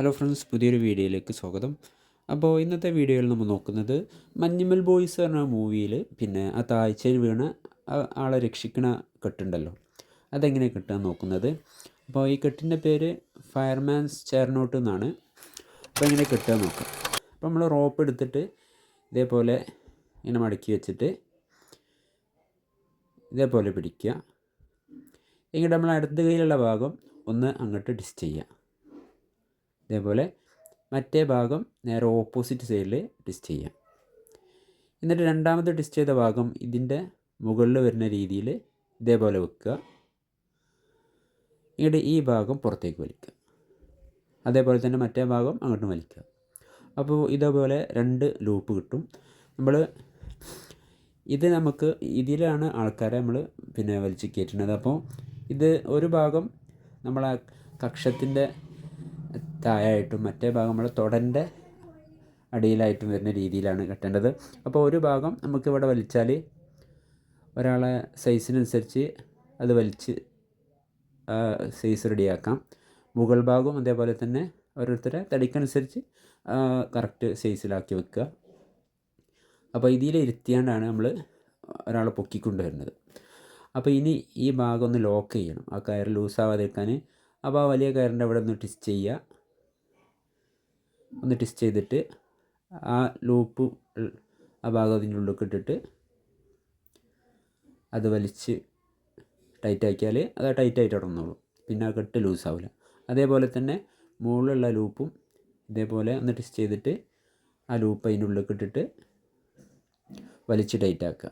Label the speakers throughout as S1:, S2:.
S1: Hello friends പുതിയൊരു വീഡിയോയിലേക്ക് സ്വാഗതം. അപ്പോൾ ഇന്നത്തെ വീഡിയോയിൽ നമ്മൾ നോക്കുന്നത് മഞ്ഞുമൽ ബോയ്സ് പറഞ്ഞ മൂവിയിൽ പിന്നെ ആ താഴ്ചയിൽ വീണ ആളെ രക്ഷിക്കണ കെട്ടുണ്ടല്ലോ. അതെങ്ങനെ കിട്ടുക നോക്കുന്നത്? അപ്പോൾ ഈ കെട്ടിന്റെ പേര് ഫയർമാൻസ് ചേർനോട്ട് എന്നാണ്. അപ്പോൾ എങ്ങനെ കിട്ടുക നോക്കാം. അപ്പോൾ നമ്മൾ റോപ്പ് എടുത്തിട്ട് ഇതേപോലെ ഇങ്ങനെ മടക്കി വെച്ചിട്ട് ഇതേപോലെ പിടിക്കുക. ഇങ്ങോട്ട് നമ്മൾ അടുത്ത കയ്യിലുള്ള ഭാഗം ഒന്ന് അങ്ങോട്ട് ഡിസ്റ്റ് ചെയ്യുക. ഇതേപോലെ മറ്റേ ഭാഗം നേരെ ഓപ്പോസിറ്റ് സൈഡിൽ ട്വിസ്റ്റ് ചെയ്യാം. എന്നിട്ട് രണ്ടാമത് ട്വിസ്റ്റ് ചെയ്ത ഭാഗം ഇതിന്റെ മുകളിൽ വരുന്ന രീതിയിൽ ഇതേപോലെ വെക്കുക. എന്നിട്ട് ഈ ഭാഗം പുറത്തേക്ക് വലിക്കുക. അതേപോലെ തന്നെ മറ്റേ ഭാഗം അങ്ങോട്ട് വലിക്കുക. അപ്പോൾ ഇതേപോലെ രണ്ട് ലൂപ്പ് കിട്ടും. നമ്മൾ ഇത് നമുക്ക് ഇതിലാണ് ആൾക്കാരെ നമ്മൾ പിന്നെ വലിച്ച് കയറ്റുന്നത്. അപ്പോൾ ഇത് ഒരു ഭാഗം നമ്മളെ കക്ഷത്തിന്റെ താഴായിട്ടും മറ്റേ ഭാഗം നമ്മൾ തൊടന്റെ അടിയിലായിട്ടും വരുന്ന രീതിയിലാണ് കെട്ടേണ്ടത്. അപ്പോൾ ഒരു ഭാഗം നമുക്കിവിടെ വലിച്ചാൽ ഒരാളെ സൈസിനനുസരിച്ച് അത് വലിച്ച് സൈസ് റെഡിയാക്കാം. മുകൾ ഭാഗവും അതേപോലെ തന്നെ ഓരോരുത്തരെ തടിക്കനുസരിച്ച് കറക്റ്റ് സൈസിലാക്കി വെക്കുക. അപ്പോൾ ഇതിൽ ഇരുത്തിയാണ്ടാണ് നമ്മൾ ഒരാളെ പൊക്കിക്കൊണ്ടുവരുന്നത്. അപ്പോൾ ഇനി ഈ ഭാഗം ഒന്ന് ലോക്ക് ചെയ്യണം. ആ കയർ ലൂസാവാതിരിക്കാൻ അപ്പോൾ ആ വലിയ കയറിന്റെ അവിടെ ഒന്ന് ട്വിസ്റ്റ് ചെയ്യുക. ഒന്ന് ട്വിസ്റ്റ് ചെയ്തിട്ട് ആ ലൂപ്പ് ആ ഭാഗം അതിന്റെ ഉള്ളിലേക്ക് ഇട്ടിട്ട് അത് വലിച്ച് ടൈറ്റ് ആക്കിയാൽ അത് ടൈറ്റ് ടൈറ്റായിട്ട് ഇടന്നോളൂ പിന്നെ ആ കെട്ട് ലൂസാവില്ല അതേപോലെ തന്നെ മുകളിലുള്ള ലൂപ്പും ഇതേപോലെ ഒന്ന് ട്വിസ്റ്റ് ചെയ്തിട്ട് ആ ലൂപ്പ് അതിന്റെ ഉള്ളിലേക്ക് ഇട്ടിട്ട് വലിച്ച് ടൈറ്റ് ആക്കുക.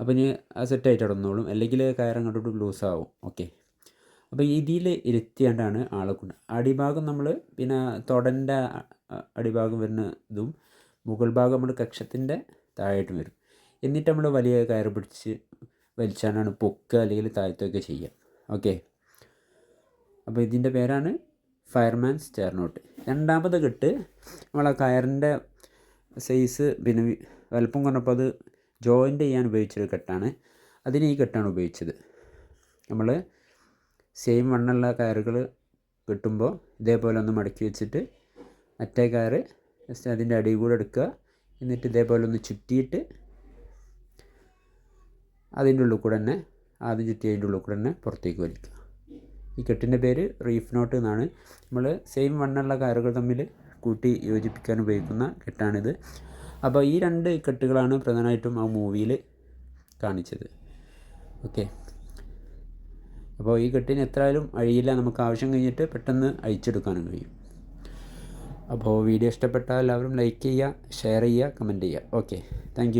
S1: അപ്പോൾ ഇനി ആ സെറ്റായിട്ട് ഇടന്നോളും അല്ലെങ്കിൽ കയറങ്ങോട്ട് ലൂസാവും ഓക്കെ അപ്പോൾ ഇതിൽ ഇരുത്തിയാണ്ടാണ് ആളെ കൊണ്ട്. അടിഭാഗം നമ്മൾ പിന്നെ തൊടന്റെ അടിഭാഗം വരുന്ന ഇതും മുകൾ ഭാഗം നമ്മൾ കക്ഷത്തിന്റെ താഴായിട്ടും വരും. എന്നിട്ട് നമ്മൾ വലിയ കയർ പിടിച്ച് വലിച്ചാണ്ടാണ് പൊക്കുക അല്ലെങ്കിൽ താഴ്ത്തുകയൊക്കെ ചെയ്യുക. ഓക്കെ? അപ്പോൾ ഇതിന്റെ പേരാണ് ഫയർമാൻ സ്റ്റെയർനോട്ട്. രണ്ടാമത് കെട്ട് ആ കയറിന്റെ സൈസ് പിന്നെ വലുപ്പം കുറഞ്ഞപ്പോൾ അത് ജോയിന്റ് ചെയ്യാൻ ഉപയോഗിച്ചൊരു കെട്ടാണ്. അതിന് ഈ കെട്ടാണ് ഉപയോഗിച്ചത്. നമ്മൾ സെയിം വണ്ണുള്ള കയറുകൾ കിട്ടുമ്പോൾ ഇതേപോലെ ഒന്ന് മടക്കി വെച്ചിട്ട് മറ്റേ കയറ് ജസ്റ്റ് അതിന്റെ അടിയിൽ കൂടെ എടുക്കുക. എന്നിട്ട് ഇതേപോലെ ഒന്ന് ചുറ്റിയിട്ട് അതിന്റെ ഉള്ളിൽ കൂടെ തന്നെ ആദ്യം ചുറ്റി അതിന്റെ ഉള്ളിൽ കൂടെ തന്നെ പുറത്തേക്ക് വലിക്കുക. ഈ കെട്ടിന്റെ പേര് റീഫ് നോട്ട് എന്നാണ്. നമ്മൾ സെയിം വണ്ണുള്ള കയറുകൾ തമ്മിൽ കൂട്ടി യോജിപ്പിക്കാൻ ഉപയോഗിക്കുന്ന കെട്ടാണിത്. അപ്പോൾ ഈ രണ്ട് കെട്ടുകളാണ് പ്രധാനമായിട്ടും ആ മൂവിയിൽ കാണിച്ചത്. ഓക്കെ അപ്പോൾ ഈ കെട്ടിന് എത്രയായാലും അഴിയില്ല നമുക്ക് ആവശ്യം കഴിഞ്ഞിട്ട് പെട്ടെന്ന് അഴിച്ചെടുക്കാനും കഴിയും. അപ്പോൾ വീഡിയോ ഇഷ്ടപ്പെട്ടാൽ എല്ലാവരും ലൈക്ക് ചെയ്യുക ഷെയർ ചെയ്യുക കമന്റ് ചെയ്യുക. Okay thank